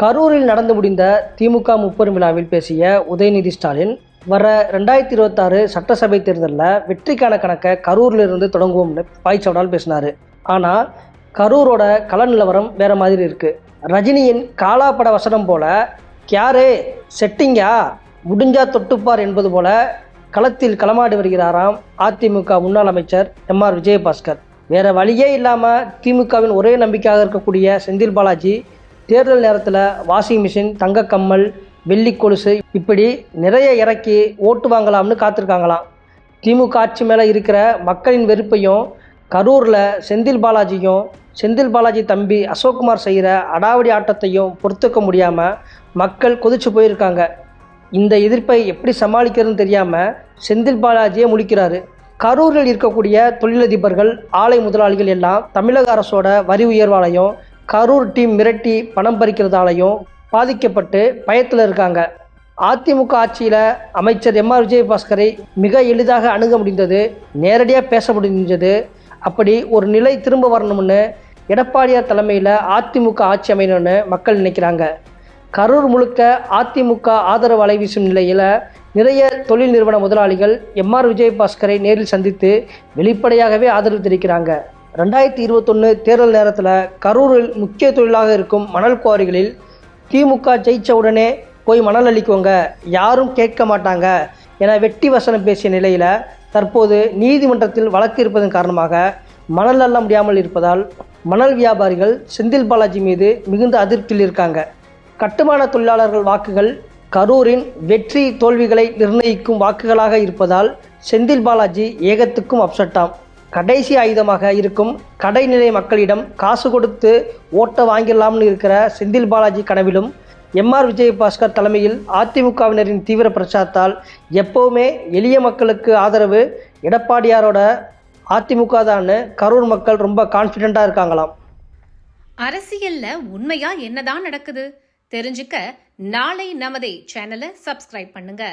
கரூரில் நடந்து முடிந்த திமுக முப்பெரும் விழாவில் பேசிய உதயநிதி ஸ்டாலின் வர ரெண்டாயிரத்தி இருபத்தாறு சட்டசபை தேர்தலில் வெற்றிக்கான கணக்கை கரூரில் இருந்து தொடங்குவோம்னு பாய்ச்சவடால் பேசினார். ஆனால் கரூரோட கள நிலவரம் வேற மாதிரி இருக்கு. ரஜினியின் காலா பட வசனம் போல கியாரே செட்டிங்கா? முடிஞ்சா தொட்டுப்பார் என்பது போல களத்தில் களமாடி வருகிறாராம் அதிமுக முன்னாள் அமைச்சர் எம். ஆர். விஜயபாஸ்கர். வேற வழியே இல்லாமல் திமுகவின் ஒரே நம்பிக்கையாக இருக்கக்கூடிய செந்தில் பாலாஜி தேர்தல் நேரத்தில் வாஷிங் மிஷின் தங்கக்கம்மல் வெள்ளி கொலுசு இப்படி நிறைய இறக்கி ஓட்டு வாங்கலாம்னு காத்திருக்காங்களாம். திமுக ஆட்சி மேலே இருக்கிற மக்களின் வெறுப்பையும் கரூரில் செந்தில் பாலாஜியும் செந்தில் பாலாஜி தம்பி அசோக்குமார் செய்கிற அடாவடி ஆட்டத்தையும் பொறுத்துக்க முடியாமல் மக்கள் கொதிச்சு போயிருக்காங்க. இந்த எதிர்ப்பை எப்படி சமாளிக்கிறதுன்னு தெரியாமல் செந்தில் பாலாஜியே முழிக்கிறாரு. கரூரில் இருக்கக்கூடிய தொழிலதிபர்கள் ஆலை முதலாளிகள் எல்லாம் தமிழக அரசோட வரி உயர்வாலையும் கரூர் டீம் மிரட்டி பணம் பறிக்கிறதாலையும் பாதிக்கப்பட்டு பயத்தில் இருக்காங்க. அதிமுக ஆட்சியில் அமைச்சர் எம் ஆர் விஜயபாஸ்கரை மிக எளிதாக அணுக முடிந்தது நேரடியாக பேச முடிஞ்சது அப்படி ஒரு நிலை திரும்ப வரணும்னு எடப்பாடியார் தலைமையில் அதிமுக ஆட்சி அமையணும்னு மக்கள் நினைக்கிறாங்க. கரூர் முழுக்க அதிமுக ஆதரவு அலை வீசும் நிலையில் நிறைய தொழில் நிறுவன முதலாளிகள் எம்ஆர் விஜயபாஸ்கரை நேரில் சந்தித்து வெளிப்படையாகவே ஆதரவு தெரிவிக்கிறாங்க. ரெண்டாயிரத்தி இருபத்தொன்று தேர்தல் நேரத்தில் கரூரில் முக்கிய தொழிலாக இருக்கும் மணல் குவாரிகளில் திமுக ஜெயித்த உடனே போய் மணல் அளிக்குவங்க யாரும் கேட்க மாட்டாங்க என வெட்டி வசனம் பேசிய நிலையில் தற்போது நீதிமன்றத்தில் வழக்கு இருப்பதன் காரணமாக மணல் அள்ள முடியாமல் இருப்பதால் மணல் வியாபாரிகள் செந்தில் பாலாஜி மீது மிகுந்த அதிருப்தியில் இருக்காங்க. கட்டுமான தொழிலாளர்கள் வாக்குகள் கரூரின் வெற்றி தோல்விகளை நிர்ணயிக்கும் வாக்குகளாக இருப்பதால் செந்தில் பாலாஜி ஏகத்துக்கும் அப்செட்டாம். கடைசி ஆயுதமாக இருக்கும் கடைநிலை மக்களிடம் காசு கொடுத்து ஓட்டை வாங்கிடலாம்னு இருக்கிற செந்தில் பாலாஜி கனவிலும் எம்ஆர் விஜயபாஸ்கர் தலைமையில் அதிமுகவினரின் தீவிர பிரச்சாரத்தால் எப்போவுமே எளிய மக்களுக்கு ஆதரவு எடப்பாடியாரோட அதிமுக தான் கரூர் மக்கள் ரொம்ப கான்ஃபிடெண்ட்டாக இருக்காங்களாம். அரசியல்ல உண்மையா என்னதான் நடக்குது? தெரிஞ்சுக்க நாளை நமதே சேனலை சப்ஸ்கிரைப் பண்ணுங்க.